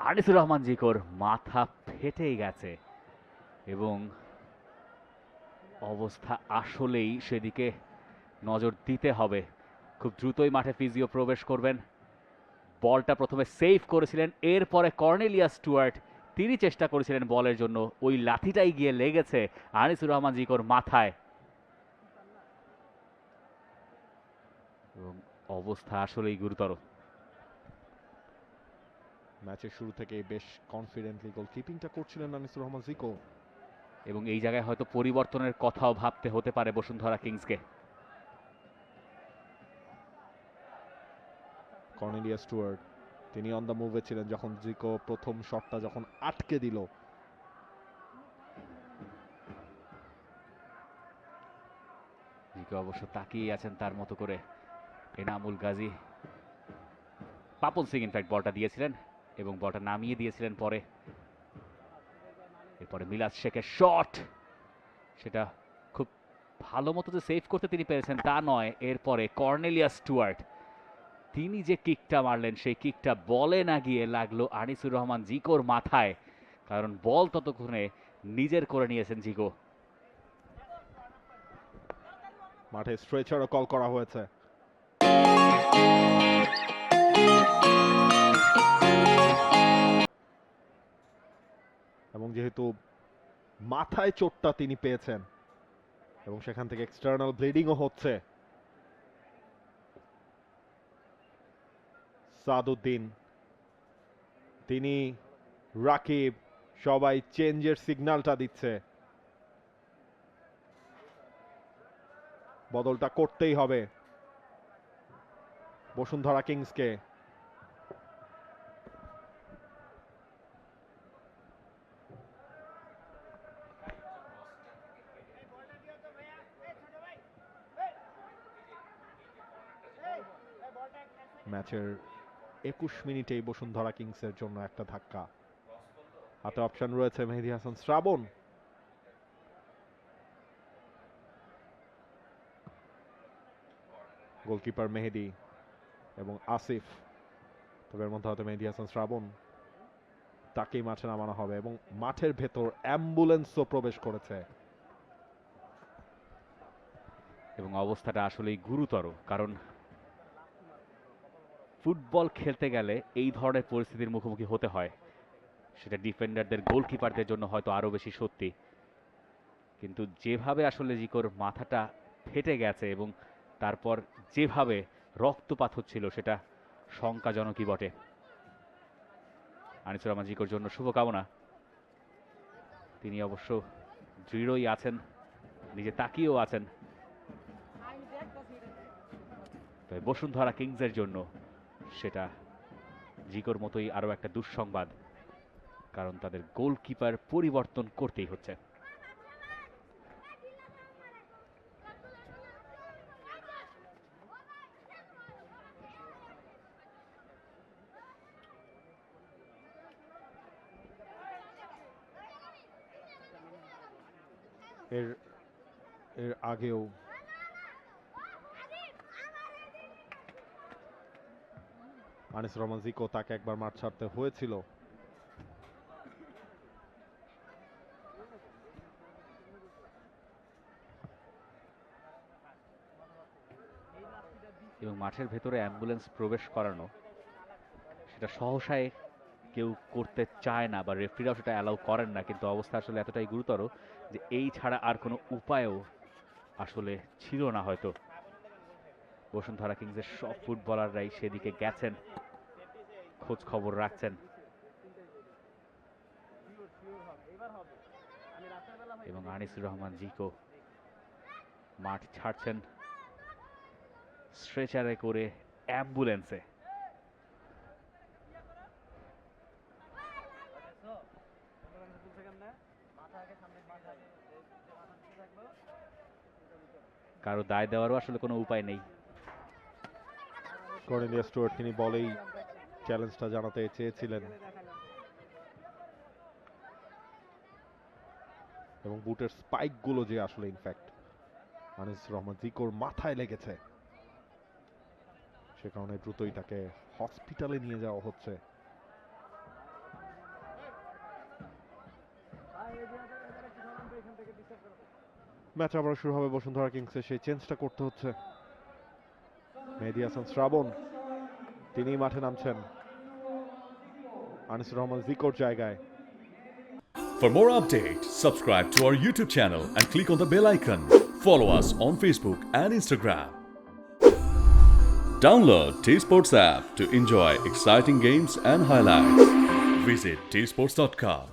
আনিসুর রহমান জিকোর মাথা ফেটেই গেছে এবং অবস্থা আসলেই সেদিকে নজর দিতে হবে। খুব দ্রুতই মাঠে ফিজিও প্রবেশ করবেন। বলটা প্রথমে সেভ করেছিলেন, এরপরে কর্নেলিয়া স্টুয়ার্ট, তিনি চেষ্টা করেছিলেন বলের জন্য। ওই লাথিটাই গিয়ে লেগেছে আনিসুর রহমান জিকোর মাথায়। এবং অবস্থা আসলেই গুরুতর। ম্যাচের শুরু থেকে বেশ কনফিডেন্টলি গোল কিপিংটা করছিলেন আনিসুর রহমান জিকো। এবং এই জায়গায় হয়তো পরিবর্তনের কথাও ভাবতে হতে পারে বসুন্ধরা কিংসকে। কর্নেলিয়া স্টুয়ার্ট তিনি অন দ্য মুভে ছিলেন যখন জিকো প্রথম শটটা যখন আটকে দিল। জিকে অবশ্য তাকিয়ে আছেন তার মতো করে। এনামুল গাজী পাপন সিং ইনফ্যাক্ট বলটা দিয়েছিলেন। এবং বলটা নামিয়ে দিয়েছিলেন পরে। এরপরে মিলাদ শেখের শট সেটা খুব ভালো মতো যে সেভ করতে তিনি পেরেছেন তা নয়। এরপরে কর্নেলিয়া স্টুয়ার্ট, তিনি যে কিকটা মারলেন, সেই কিকটা বলে না গিয়ে লাগল আনিসুর রহমান জিকোর মাথায়, কারণ বল ততক্ষণে নিজের করে নিয়েছেন জিকো। মাঠে স্ট্রেচারও কল করা হয়েছে। যেহেতু মাথায় চোটটা তিনি পেয়েছেন এবং সেখান থেকে এক্সটার্নাল ব্লিডিংও হচ্ছে। সাদুদ্দিন, তিনি, রাকিব, সবাই চেঞ্জের সিগন্যালটা দিচ্ছে। বদলটা করতেই হবে। বসুন্ধরা কিংসকে। ম্যাচের একুশ মিনিটেই বসুন্ধরা কিংসের জন্য একটা ধাক্কা। হাতে অপশন রয়েছে মেহেদি হাসান শ্রাবণ। গোলকিপার মেহেদি এবং আসিফ। তবে এর মধ্যে হয়তো মেহেদি হাসান শ্রাবণ। তাকেই মাঠে নামানো হবে এবং মাঠের ভেতর অ্যাম্বুলেন্সও প্রবেশ করেছে। এবং অবস্থাটা আসলেই গুরুতর, কারণ ফুটবল খেলতে গেলে এই ধরনের পরিস্থিতির মুখোমুখি হতে হয়। সেটা ডিফেন্ডারদের গোলকিপারদের জন্য হয়তো আরও বেশি সত্যি। কিন্তু যেভাবে আসলে জিকোর মাথাটা ফেটে গেছে এবং তারপর যেভাবে রক্তপাত হচ্ছিল সেটা শঙ্কাজনকই বটে। আনিসুর রহমান জিকোর জন্য শুভকামনা। তিনি অবশ্য দৃঢ়ই আছেন, নিজে তাকিয়েও আছেন। বসুন্ধরা কিংসের জন্য সেটা জিকোর মতোই আরও একটা দুঃসংবাদ, কারণ তাদের গোলকিপার পরিবর্তন করতেই হচ্ছে। এর এর আগেও আনিস রহমান জিকো তাকে একবার মাঠ ছাড়তে হয়েছিল। এবং মাঠের ভেতরে অ্যাম্বুলেন্স প্রবেশ করানো, সেটা সহসায় কেউ করতে চায় না বা রেফারিরাও সেটা অ্যালাউ করেন না, কিন্তু অবস্থা আসলে এতটাই গুরুতর যে এই ছাড়া আর কোনো উপায়ও আসলে ছিল না হয়তো। বসুন্ধরা কিংসের সব ফুটবলাররাই সেদিকে গেছেন। খোঁজ খবর রাখছেন। এবং আনিসুর রহমান জিকো মাঠ ছাড়ছেন স্ট্রেচারে করে অ্যাম্বুলেন্সে। কারও দায় দেওয়ারও আসলে কোনো উপায় নেই। কর্নেলিয়া স্টুয়ার্ট, তিনি বলেই চ্যালেঞ্জটা জানাতে চেয়েছিলেন। এবং বুটের স্পাইকগুলো যে আসলে ইনফ্যাক্ট আনিস রহমান জিকোর মাথায় লেগেছে। সে কারণে দ্রুতই তাকে হসপিটালে নিয়ে যাওয়া হচ্ছে। ম্যাচ আবার শুরু হবে বসুন্ধরা কিংসের সেই চেঞ্জটা করতে হচ্ছে। মেহেদি হাসান শ্রাবণ তিনি মাঠে নামছেন আনিসুর রহমান জিকোর জায়গায় For more updates, subscribe to our YouTube channel and click on the bell icon. Follow us on Facebook and Instagram. Download T Sports app to enjoy exciting games and highlights. Visit tsports.com.